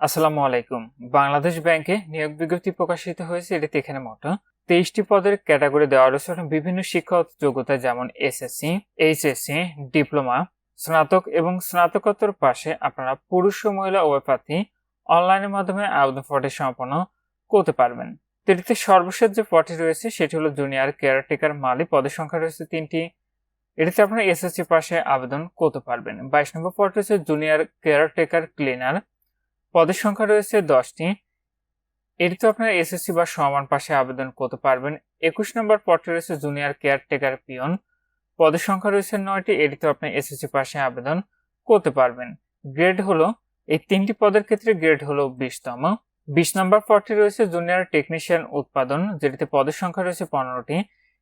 আসসালামু আলাইকুম। বাংলাদেশ ব্যাংকে নিয়োগ বিজ্ঞপ্তি প্রকাশিত হয়েছে, এটি এখানে মোট। তেইশটি পদের ক্যাটাগরি দেওয়া রয়েছে বিভিন্ন শিক্ষাগত যোগ্যতা যেমন এসএসসি, এইচএসসি, ডিপ্লোমা, স্নাতক এবং স্নাতকোত্তর পাশে আপনারা পুরুষ ও মহিলা উভয় প্রার্থী অনলাইনের মাধ্যমে আবেদন ফর্মটি সম্পন্ন করতে পারবেন। তো এটিতে সর্বশেষ যে পদটি রয়েছে, সেটি হলো জুনিয়র কেয়ারটেকার মালি পদের সংখ্যা রয়েছে তিনটি। এটিতে আপনারা এসএসসি পাশে আবেদন করতে পারবেন। বাইশ নম্বর পদ রয়েছে জুনিয়র কেয়ারটেকার ক্লিনার। পদের সংখ্যা রয়েছে দশটি। এটিতে আপনারা এসএসসি বা সমান পাশে আবেদন করতে পারবেন। একুশ নম্বর পদটি রয়েছে জুনিয়র কেয়ারটেকার পিয়ন পদের সংখ্যা রয়েছে নয়টি এটিতে আপনি এসএসসি পাশে আবেদন করতে পারবেন। গ্রেড হলো, এই তিনটি পদের ক্ষেত্রে গ্রেড হলো বিশতম। বিশ নম্বর পদটি রয়েছে জুনিয়র টেকনিশিয়ান উৎপাদন, যেটিতে পদের সংখ্যা রয়েছে পনেরোটি।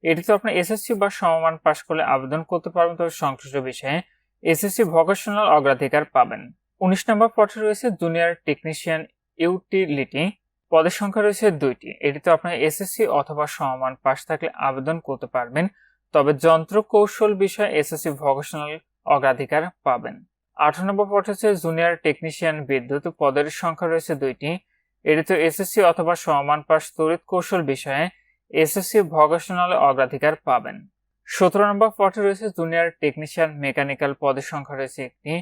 এটিতে আপনি এসএসসি বা সমমান পাশ করলে আবেদন করতে পারবেন, তবে সংশ্লিষ্ট বিষয়ে এসএসসি ভোকেশনাল অগ্রাধিকার পাবেন। উনিশ নম্বর পদে রয়েছে জুনিয়র টেকনিশিয়ান ইউটিলিটি পদের সংখ্যা রয়েছে দুইটি। এটিতে আপনার এসএসসি অথবা সমমান পাশ থাকলে আবেদন করতে পারবেন, তবে যন্ত্র কৌশল বিষয়ে এসএসসি ভোকেশনাল অগ্রাধিকার পাবেন। আঠারো নম্বর পদ হচ্ছে জুনিয়র টেকনিশিয়ান বিদ্যুৎ, পদের সংখ্যা রয়েছে দুইটি। এটিতে এসএসসি অথবা সমমান পাশ তড়িৎ কৌশল বিষয়ে এসএসসি ভোকেশনাল অগ্রাধিকার পাবেন। সতেরো নম্বর পদে রয়েছে জুনিয়র টেকনিশিয়ান মেকানিক্যাল পদের সংখ্যা রয়েছে একটি।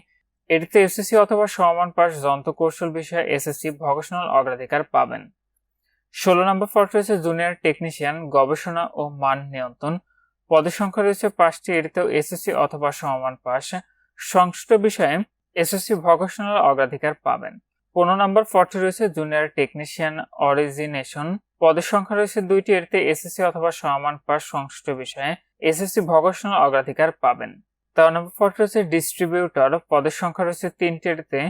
এটিতে এসএসসি অথবা সমমান পাশ যন্ত্র কৌশল বিষয়ে এসএসসি ভোকেশনাল অগ্রাধিকার পাবেন। ষোলো নম্বর পদ রয়েছে জুনিয়র টেকনিশিয়ান গবেষণা ও মান নিয়ন্ত্রণ। পদের সংখ্যা রয়েছে পাঁচটি, এটিতেও এসএসসি অথবা সমমান পাশ। সংশ্লিষ্ট বিষয়ে এসএসসি ভোকেশনাল অগ্রাধিকার পাবেন। পনেরো নম্বর পদটি রয়েছে জুনিয়র টেকনিশিয়ান অরিজিনেশন পদের সংখ্যা রয়েছে দুইটি, এটিতে এসএসসি অথবা সমান পাশ। সংশ্লিষ্ট বিষয়ে এসএসসি ভোকেশনাল অগ্রাধিকার পাবেন। তেরো নম্বর রয়েছে ডিস্ট্রিবিউটর পদের সংখ্যা রয়েছে তিনটিতে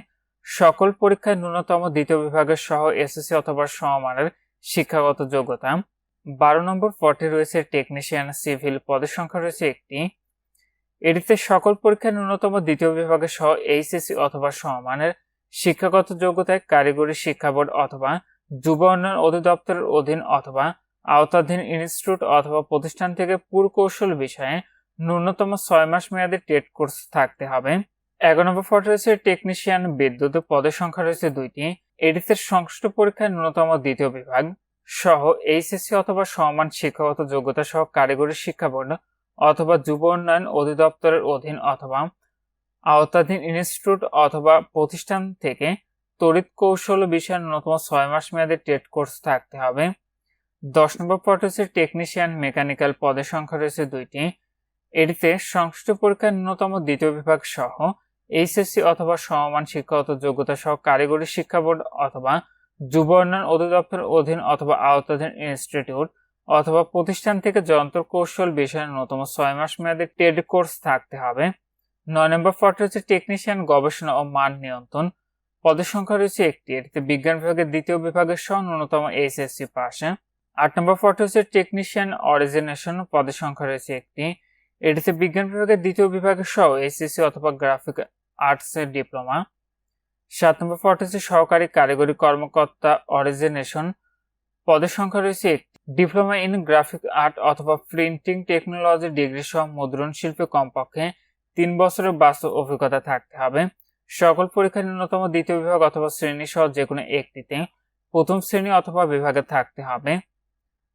সকল পরীক্ষায় ন্যূনতম দ্বিতীয় বিভাগের সহ এসএসসি অথবা সমমানের শিক্ষাগত যোগ্যতা। বারো নম্বর পদে রয়েছে টেকনিশিয়ান সিভিল পদের সংখ্যা রয়েছে একটি। এটিতে সকল পরীক্ষায় ন্যূনতম দ্বিতীয় বিভাগের সহ এইচএসসি অথবা সমমানের শিক্ষাগত যোগ্যতায় কারিগরি শিক্ষা বোর্ড অথবা যুব উন্নয়ন অধিদপ্তরের অধীন অথবা আওতাধীন ইনস্টিটিউট অথবা প্রতিষ্ঠান থেকে পুরকৌশল বিষয়ে ন্যূনতম ছয় মাস মেয়াদী টেট কোর্স থাকতে হবে। এগারো নম্বর পদ রয়েছে টেকনিশিয়ান বিদ্যুৎ পদের সংখ্যা রয়েছে দুইটি। এডিসের সংশ্লিষ্ট পরীক্ষায় ন্যূনতম দ্বিতীয় বিভাগ সহ এইচএসসি অথবা সমান শিক্ষাগত যোগ্যতা সহ কারিগরি শিক্ষা বোর্ড অথবা যুব উন্নয়ন অধিদপ্তরের অধীন অথবা আওতাধীন ইনস্টিটিউট অথবা প্রতিষ্ঠান থেকে তড়িৎ কৌশল বিষয়ে ন্যূনতম ছয় মাস মেয়াদী টেট কোর্স থাকতে হবে। দশ নম্বর পদ রয়েছে টেকনিশিয়ান মেকানিক্যাল পদের সংখ্যা রয়েছে দুইটি। এটিতে সংশ্লিষ্ট পরীক্ষার ন্যূনতম দ্বিতীয় বিভাগ সহ এইচএসসি অথবা সমমান শিক্ষাগত যোগ্যতা সহ কারিগরি শিক্ষা বোর্ড অথবা যুব উন্নয়ন অধিদপ্তরের অধীন অথবা আওতাধীন ইনস্টিটিউট অথবা প্রতিষ্ঠান থেকে যন্ত্র কৌশল বিষয়ে ন্যূনতম ছয় মাস মেয়াদী টেড কোর্স থাকতে হবে। নয় নম্বর পদ রয়েছে টেকনিশিয়ান গবেষণা ও মান নিয়ন্ত্রণ। পদের সংখ্যা রয়েছে একটি, এটিতে বিজ্ঞান বিভাগের দ্বিতীয় বিভাগের সহ ন্যূনতম এইচএসসি পাশে। আট নম্বর পদ রয়েছে টেকনিশিয়ান অরিজিনেশন, পদের সংখ্যা রয়েছে একটি। এটিতে বিজ্ঞান বিভাগের দ্বিতীয় বিভাগের সহ এসএসসি অথবা গ্রাফিক আর্টসের ডিপ্লোমা। সাত নম্বর পদ হচ্ছে সহকারী কারিগরি কর্মকর্তা অরিজিনেশন। পদের সংখ্যা রয়েছে ডিপ্লোমা ইন গ্রাফিক আর্ট অথবা প্রিন্টিং টেকনোলজি ডিগ্রি সহ মুদ্রণ শিল্পে কমপক্ষে তিন বছরের বাস্তব অভিজ্ঞতা থাকতে হবে। সকল পরীক্ষার ন্যূনতম দ্বিতীয় বিভাগ অথবা শ্রেণি সহ যে কোনো একটিতে প্রথম শ্রেণি অথবা বিভাগে থাকতে হবে।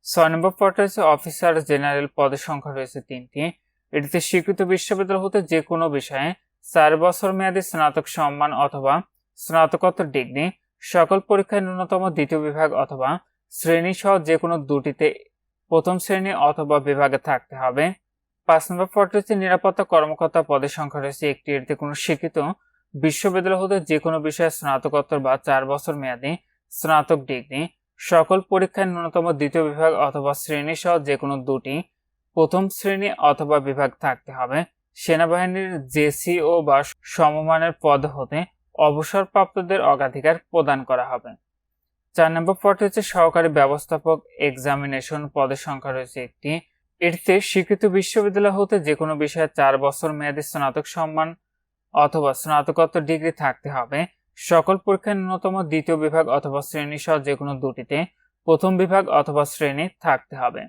ছয় নম্বর পদ রয়েছে অফিসার জেনারেল। পদের সংখ্যা রয়েছে তিনটি। এটিতে স্বীকৃত বিশ্ববিদ্যালয় হতে যে কোনো বিষয়ে চার বছর মেয়াদী স্নাতক সম্মান অথবা স্নাতকোত্তর ডিগ্রি, সকল পরীক্ষায় ন্যূনতম দ্বিতীয় বিভাগ অথবা শ্রেণি সহ যে কোনো দুটিতে প্রথম শ্রেণি অথবা বিভাগে থাকতে হবে। পাঁচ নম্বর পদ রয়েছে নিরাপত্তা কর্মকর্তা পদের সংখ্যা রয়েছে একটি। এটিতে কোনো স্বীকৃত বিশ্ববিদ্যালয় হতে যে কোনো বিষয়ে স্নাতকোত্তর বা চার বছর মেয়াদী স্নাতক ডিগ্রি, সকল পরীক্ষায় ন্যূনতম দ্বিতীয় বিভাগ অথবা শ্রেণি সহ যে কোনো দুটি প্রথম শ্রেণি অথবা বিভাগ থাকতে হবে। সেনাবাহিনীর জেসিও বা সমমানের পদ হতে অবসরপ্রাপ্তদের অগ্রাধিকার প্রদান করা হবে। চার নম্বর পদ হচ্ছে সহকারী ব্যবস্থাপক এক্সামিনেশন পদের সংখ্যা রয়েছে একটি। এটিতে স্বীকৃত বিশ্ববিদ্যালয় হতে যে কোনো বিষয়ে চার বছর মেয়াদী স্নাতক সম্মান অথবা স্নাতকোত্তর ডিগ্রি থাকতে হবে। সকল পরীক্ষায় ন্যূনতম দ্বিতীয় বিভাগ অথবা শ্রেণি সহ যে কোনো দুটিতে প্রথম বিভাগ অথবা শ্রেণি থাকতে হবে।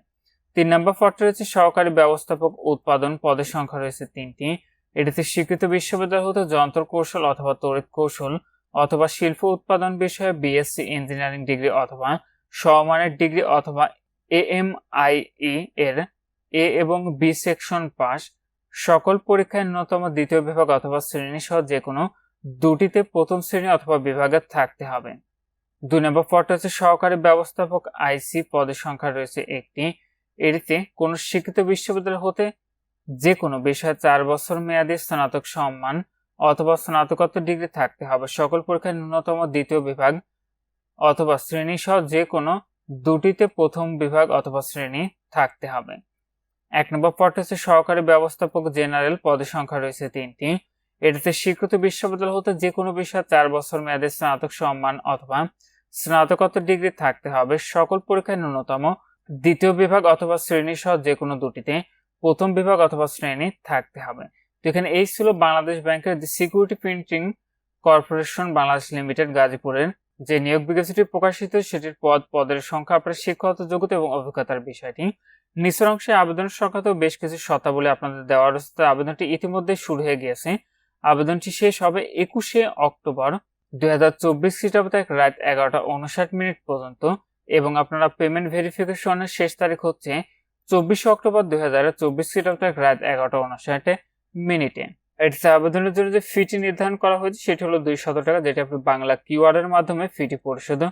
তিন নম্বর পদটি রয়েছে সহকারী ব্যবস্থাপক উৎপাদন পদের সংখ্যা রয়েছে তিনটি। এটিতে স্বীকৃত বিশ্ববিদ্যালয় হতে যন্ত্র কৌশল অথবা তড়িৎ কৌশল অথবা শিল্প উৎপাদন বিষয়ে বিএসসি ইঞ্জিনিয়ারিং ডিগ্রি অথবা সমমানের ডিগ্রি অথবা এএমআইই এর এ এবং বি সেকশন পাস সকল পরীক্ষায় ন্যূনতম দ্বিতীয় বিভাগ অথবা শ্রেণি সহ যে কোনো দুটিতে প্রথম শ্রেণি অথবা বিভাগে থাকতে হবে। দুই নম্বর পদটা হচ্ছে সহকারী ব্যবস্থাপক আইসি পদের সংখ্যা রয়েছে একটি। এটিতে কোনো শিক্ষিত বিশ্ববিদ্যালয় হতে যে কোনো বিষয়ে চার বছর মেয়াদী স্নাতক সম্মান অথবা স্নাতকোত্তর ডিগ্রি থাকতে হবে। সকল পরীক্ষায় ন্যূনতম দ্বিতীয় বিভাগ অথবা শ্রেণি সহ যে কোনো দুটিতে প্রথম বিভাগ অথবা শ্রেণি থাকতে হবে। এক নম্বর পদটা হচ্ছে সহকারী ব্যবস্থাপক জেনারেল, পদের সংখ্যা রয়েছে তিনটি। এটিতে স্বীকৃত বিশ্ববিদ্যালয় হতে যে কোনো বিষয়ে চার বছর মেয়াদে স্নাতক সম্মান অথবা স্নাতকোত্তর ডিগ্রি থাকতে হবে। সকল পরীক্ষায় ন্যূনতম দ্বিতীয় বিভাগ অথবা শ্রেণি সহ যে কোনো দুটিতে প্রথম বিভাগ অথবা শ্রেণি থাকতে হবে। তো এখানে এই ছিল বাংলাদেশ ব্যাংকের security printing corporation Bangladesh limited গাজীপুরের যে নিয়োগ বিজ্ঞপ্তিটি প্রকাশিত, সেটির পদ, পদের সংখ্যা, আপনার শিক্ষাগত যোগ্যতা এবং অভিজ্ঞতার বিষয়টি। নিচের অংশে আবেদন সংক্রান্ত বেশ কিছু শর্তাবলী আপনাদের দেওয়া রয়েছে আবেদনটি ইতিমধ্যে শুরু হয়ে গিয়েছে। আবেদনটি শেষ হবে একুশে অক্টোবর দুই হাজার চব্বিশ খ্রিস্টাব্দ রাত এগারোটা উনষাট মিনিট পর্যন্ত। এবং আপনারা পেমেন্ট ভেরিফিকেশনের শেষ তারিখ হচ্ছে চব্বিশে অক্টোবর দুই হাজার চব্বিশ খ্রিস্টাব্দ রাত এগারোটা উনষাট মিনিটে। এটিতে আবেদনের জন্য যে ফিটি নির্ধারণ করা হয়েছে, সেটি হলো দুই শত টাকা, যেটা আপনি বাংলা কিউআর এর মাধ্যমে ফিটি পরিশোধ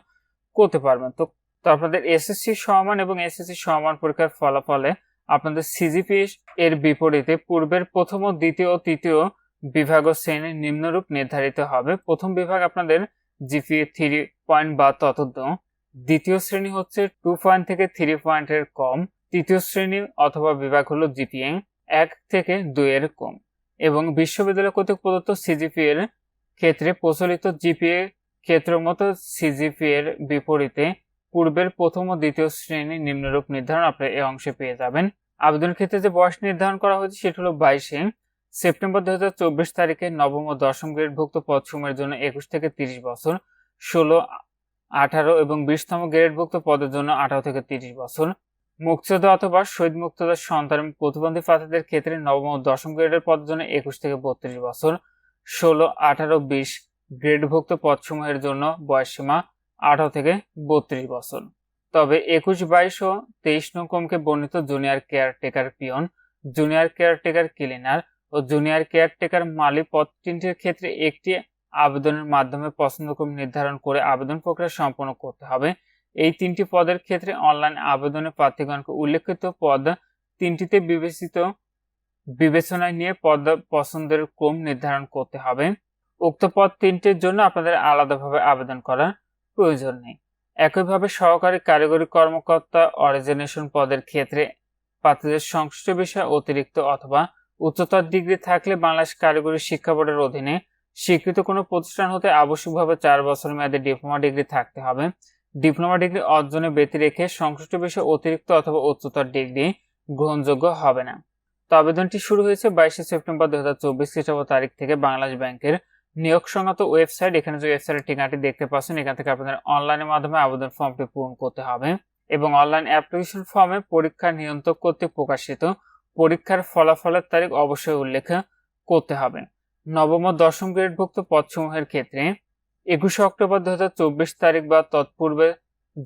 করতে পারবেন। তো তো আপনাদের এসএসসি সমান এবং এসএসসি সমান পরীক্ষার ফলাফলে আপনাদের সিজিপি এর বিপরীতে পূর্বের প্রথম ও দ্বিতীয় ও তৃতীয় বিভাগ ও শ্রেণির নিম্নরূপ নির্ধারিত হবে। প্রথম বিভাগ আপনাদের জিপিএ থ্রি পয়েন্ট বা ততোর্ধ দ্বিতীয় শ্রেণি হচ্ছে টু পয়েন্ট থেকে থ্রি পয়েন্টের কম। তৃতীয় শ্রেণি অথবা বিভাগ হলো জিপিএ। এক থেকে দুই এর কম। এবং বিশ্ববিদ্যালয় কর্তৃক প্রদত্ত সিজিপি এর ক্ষেত্রে প্রচলিত জিপিএ ক্ষেত্র মতো সিজিপি এর বিপরীতে পূর্বের প্রথম ও দ্বিতীয় শ্রেণি নিম্নরূপ নির্ধারণ আপনি এই অংশে পেয়ে যাবেন। আবেদন ক্ষেত্রে যে বয়স নির্ধারণ করা হয়েছে সেটি হলো বাইশে সেপ্টেম্বর দু হাজার চব্বিশ তারিখে নবম ও দশম গ্রেডভুক্ত পদসমূহের জন্য একুশ থেকে তিরিশ বছর। ষোলো আঠারো এবং বিশতম গ্রেডভুক্ত পদের জন্য আঠারো থেকে তিরিশ বছর মুক্তিযোদ্ধা অথবা শহীদ মুক্তিযোদ্ধার সন্তান প্রতিবন্ধী প্রার্থীদের ক্ষেত্রে নবম ও দশম গ্রেডের পদের জন্য একুশ থেকে বত্রিশ বছর ষোলো, আঠারো, বিশ গ্রেডভুক্ত পদসমূহের জন্য বয়সসীমা আঠারো থেকে বত্রিশ বছর। তবে একুশ, বাইশ ও তেইশ নং কমকে বর্ণিত জুনিয়র কেয়ারটেকার পিয়ন, জুনিয়র কেয়ারটেকার ক্লিনার ও জুনিয়র কেয়ারটেকার মালি পদ তিনটির ক্ষেত্রে একটি আবেদনের মাধ্যমে পছন্দক্রম নির্ধারণ করে আবেদন প্রক্রিয়া সম্পন্ন করতে হবে। এই তিনটি পদের ক্ষেত্রে অনলাইন আবেদনে প্রার্থীগণকে উল্লেখিত পদ তিনটিতে বিবেচিত বিবেচনায় নিয়ে পদ পছন্দের ক্রম নির্ধারণ করতে হবে। উক্ত পদ তিনটির জন্য আপনাদের আলাদাভাবে আবেদন করার প্রয়োজন নেই। একইভাবে সহকারী কারিগরি কর্মকর্তা অরিজিনেশন পদের ক্ষেত্রে প্রার্থীদের সংশ্লিষ্ট বিষয় অতিরিক্ত অথবা উচ্চতর ডিগ্রি থাকলে বাংলাদেশ কারিগরি শিক্ষা বোর্ডের অধীনে স্বীকৃত কোনো প্রতিষ্ঠান হতে আবশ্যকভাবে চার বছর মেয়াদে ডিপ্লোমা ডিগ্রি থাকতে হবে। ডিপ্লোমা ডিগ্রি অর্জনে ব্যতি রেখে সংশ্লিষ্ট বিষয়ে অতিরিক্ত অথবা উচ্চতর ডিগ্রি গ্রহণযোগ্য হবে না। তো আবেদনটি শুরু হয়েছে বাইশে সেপ্টেম্বর দু হাজার চব্বিশ খ্রিস্টাব্দ তারিখ থেকে বাংলাদেশ ব্যাংকের নিয়োগ সংক্রান্ত ওয়েবসাইট। এখানে যে ওয়েবসাইটের ঠিকানাটি দেখতে পাচ্ছেন, এখান থেকে আপনাদের অনলাইনের মাধ্যমে আবেদন ফর্মটি পূরণ করতে হবে এবং অনলাইন অ্যাপ্লিকেশন ফর্মে পরীক্ষা নিয়ন্ত্রক কর্তৃক প্রকাশিত পরীক্ষার ফলাফলের তারিখ অবশ্যই উল্লেখ করতে হবে। নবম ও দশম গ্রেডভুক্ত পদসমূহের ক্ষেত্রে একুশে অক্টোবর দু হাজার চব্বিশ তারিখ বা তৎপূর্বে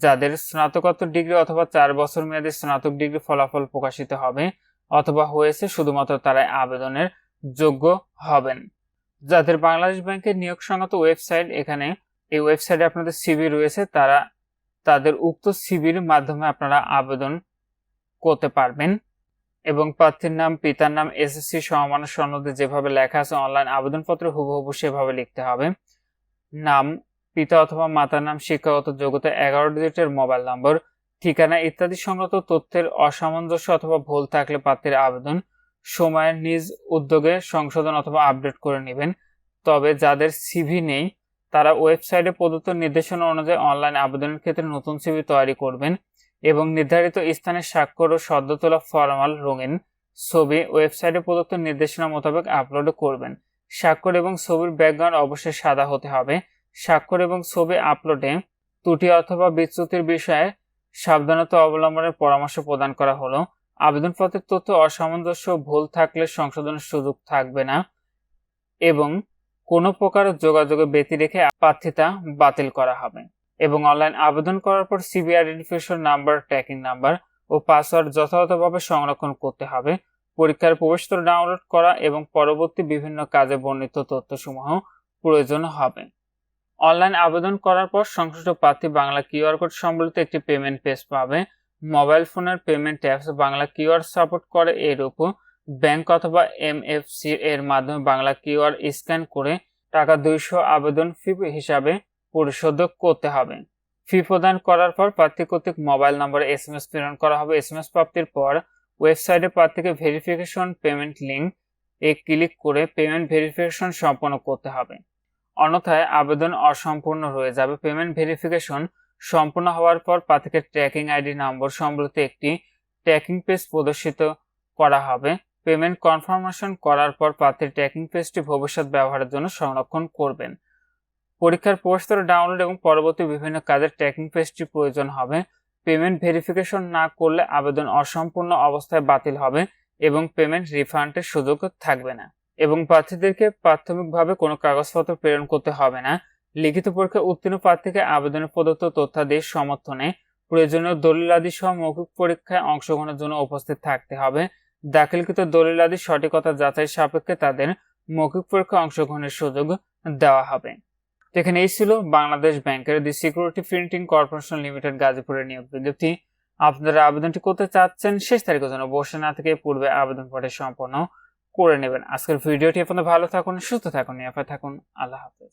যাদের স্নাতকোত্তর ডিগ্রি অথবা চার বছর মেয়াদে স্নাতক ডিগ্রি ফলাফল প্রকাশিত হবে অথবা হয়েছে, শুধুমাত্র তারাই আবেদনের যোগ্য হবেন। যাদের বাংলাদেশ ব্যাংকের নিয়োগ সংগত ওয়েবসাইট, এখানে এই ওয়েবসাইটে আপনাদের সিবি রয়েছে, তারা তাদের উক্ত সিবির মাধ্যমে আপনারা আবেদন করতে পারবেন। এবং প্রার্থীর নাম, পিতার নাম এসএসসি সমমান সনদে যেভাবে লেখা আছে অনলাইন আবেদনপত্রে হুবহু সেভাবে লিখতে হবে। নাম, পিতা অথবা মাতার নাম, শিক্ষাগত যোগ্যতা, এগারো ডিজিটের মোবাইল নম্বর ঠিকানা ইত্যাদি সংক্রান্ত তথ্যের অসামঞ্জস্য অথবা ভুল থাকলে প্রার্থীর আবেদন, সময়ের নিজ উদ্যোগে সংশোধন অথবা আপডেট করে নেবেন। তবে যাদের সিভি নেই, তারা ওয়েবসাইটে প্রদত্ত নির্দেশনা অনুযায়ী অনলাইন আবেদনের ক্ষেত্রে নতুন সিভি তৈরি করবেন। এবং নির্ধারিত স্থানে স্বাক্ষর ও সদ্য তোলা ফরমাল রঙিন ছবি ওয়েবসাইটে প্রদত্ত নির্দেশনা মোতাবেক আপলোড করবেন। স্বাক্ষর এবং ছবির ব্যাকগ্রাউন্ড অবশ্যই সাদা হতে হবে। স্বাক্ষর এবং ছবি আপলোডে ত্রুটি অথবা বিচ্যুতির বিষয়ে সাবধানতা অবলম্বনের পরামর্শ প্রদান করা হলো। আবেদনপত্রের তথ্য অসামঞ্জস্য ভুল থাকলে সংশোধনের সুযোগ থাকবে না এবং কোনো প্রকার যোগাযোগে ব্যতি রেখে প্রার্থিতা বাতিল করা হবে। এবং অনলাইন আবেদন করার পর সিবি আইডেন্টিফিকেশন নাম্বার ট্র্যাকিং নাম্বার ও পাসওয়ার্ড যথাযথভাবে সংরক্ষণ করতে হবে। পরীক্ষার প্রবেশপত্র ডাউনলোড করা এবং পরবর্তী বিভিন্ন কাজে বর্ণিত তথ্যসমূহ প্রয়োজন হবে। অনলাইন আবেদন করার পর সংশ্লিষ্ট প্রার্থী বাংলা কিউআর কোড সম্বলিত একটি পেমেন্ট পেজ পাবে। মোবাইল ফোনের payment apps Bangla QR support করে এর উপর ব্যাংক অথবা এমএফসি এর মাধ্যমে বাংলা কিউআর স্ক্যান করে টাকা দুইশো আবেদন ফি হিসাবে পরিশোধ করতে হবে। ফি প্রদান করার পর প্রার্থী কর্তৃক মোবাইল নম্বরে এস এম এস প্রেরণ করা হবে। এস এম এস প্রাপ্তির পর ওয়েবসাইটে প্রার্থীকে ভেরিফিকেশন পেমেন্ট লিঙ্ক এ ক্লিক করে পেমেন্ট ভেরিফিকেশন সম্পন্ন করতে হবে। অন্যথায় আবেদন অসম্পূর্ণ রয়ে যাবে। পেমেন্ট ভেরিফিকেশন সম্পূর্ণ হওয়ার পর প্রার্থীকে ট্র্যাকিং আইডি নম্বর সম্বলিত একটি ট্র্যাকিং পেজ প্রদর্শিত করা হবে। পেমেন্ট কনফার্মেশন করার পর প্রার্থীর ট্র্যাকিং পেজটি ভবিষ্যৎ ব্যবহারের জন্য সংরক্ষণ করবেন। পরীক্ষার প্রবেশপত্র ডাউনলোড এবং পরবর্তী বিভিন্ন কাজের ট্র্যাকিং পেজটি প্রয়োজন হবে। পেমেন্ট ভেরিফিকেশন না করলে আবেদন অসম্পূর্ণ অবস্থায় বাতিল হবে এবং পেমেন্ট রিফান্ডের সুযোগ থাকবে না। এবং প্রার্থীদেরকে প্রাথমিকভাবে কোনো কাগজপত্র প্রেরণ করতে হবে না। লিখিত পরীক্ষা উত্তীর্ণ প্রার্থীকে আবেদনের প্রদত্ত তথ্যাদেশ সমর্থনে প্রয়োজনীয় দলিলাদি সহ মৌখিক পরীক্ষায় অংশগ্রহণের জন্য উপস্থিত থাকতে হবে। দাখিলকৃত দলিলাদি সঠিকতা যাচাই সাপেক্ষে তাদের মৌখিক পরীক্ষায় অংশগ্রহণের সুযোগ দেওয়া হবে। তো এখানে এই ছিল বাংলাদেশ ব্যাংকের the security printing corporation limited গাজীপুরের নিয়োগ বিজ্ঞপ্তি। আপনারা আবেদনটি করতে চাচ্ছেন, শেষ তারিখের জন্য বসে না থেকে পূর্বে আবেদন পটে সম্পন্ন করে নেবেন। আজকের ভিডিওটি আপনাদের ভালো থাকুন, সুস্থ থাকুন, নিরাপদ থাকুন। আল্লাহ হাফেজ।